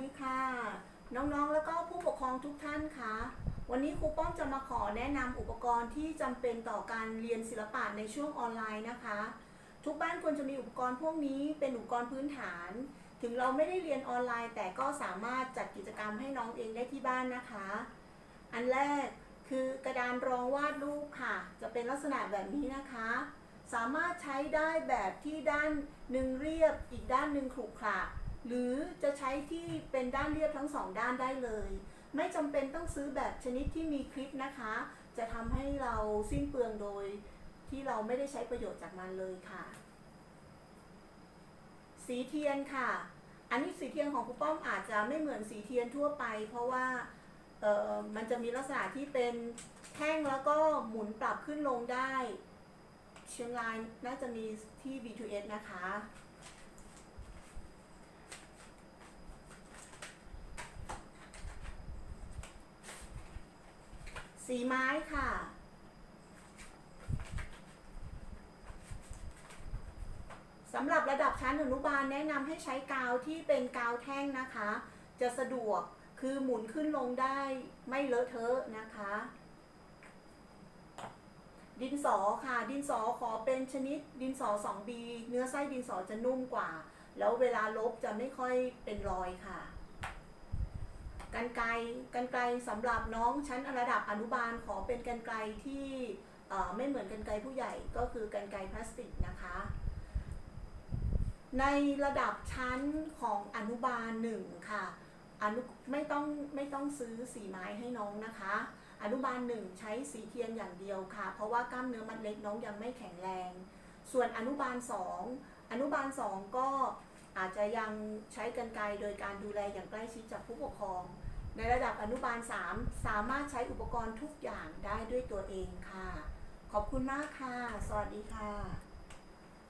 ดีค่ะ น้องๆ แล้วก็ผู้ปกครองทุกท่านค่ะวันนี้ครูป้อมจะมาขอแนะนำอุปกรณ์ที่จำเป็นต่อการเรียนศิลปะในช่วงออนไลน์นะคะ ทุกบ้านควรจะมีอุปกรณ์พวกนี้เป็นอุปกรณ์พื้นฐาน ถึงเราไม่ได้เรียนออนไลน์ แต่ก็สามารถจัดกิจกรรมให้น้องเองได้ที่บ้านนะคะ อันแรกคือกระดานรองวาดรูปค่ะ จะเป็นลักษณะแบบนี้นะคะ สามารถใช้ได้แบบที่ด้านหนึ่งเรียบอีกด้านหนึ่งขรุขระ หรือจะใช้ที่เป็นด้านเรียบทั้งสองด้านได้เลย ไม่จำเป็นต้องซื้อแบบชนิดที่มีคลิปนะคะ จะทำให้เราสิ้นเปลืองโดยที่เราไม่ได้ใช้ประโยชน์จากมันเลยค่ะ สีเทียนค่ะ อันนี้สีเทียนของครูป้อมอาจจะไม่เหมือนสีเทียนทั่วไป เพราะว่ามันจะมีลักษณะที่เป็นแท่งแล้วก็หมุนปรับขึ้นลงได้เชียงรายน่าจะมีที่ B2S นะคะ สีไม้ค่ะ สำหรับระดับชั้นอนุบาลแนะนำให้ใช้กาวที่เป็นกาวแท่งนะคะ จะสะดวกคือหมุนขึ้นลงได้ไม่เลอะเทอะนะคะ ดินสอค่ะ ดินสอขอเป็นชนิดดินสอ 2B เนื้อไส้ดินสอจะนุ่มกว่า แล้วเวลาลบจะไม่ค่อยเป็นรอยค่ะ กันไกรกันไกรสำหรับน้องชั้นระดับอนุบาลขอเป็นกันไกรที่ไม่เหมือนกันไกรผู้ใหญ่ก็คือกันไกรพลาสติกนะคะ ในระดับชั้นของอนุบาลหนึ่งค่ะอนุไม่ต้องไม่ต้องซื้อสีไม้ให้น้องนะคะ อนุบาลหนึ่งใช้สีเทียนอย่างเดียวค่ะ เพราะว่ากล้ามเนื้อมัดเล็กน้องยังไม่แข็งแรง ส่วนอนุบาลสองอนุบาลสองก็ อาจจะยังใช้กันไกลโดยการดูแลอย่างใกล้ชิดจากผู้ปกครอง ในระดับอนุบาล 3 สามารถใช้อุปกรณ์ทุกอย่างได้ด้วยตัวเองค่ะ ขอบคุณมากค่ะ สวัสดีค่ะ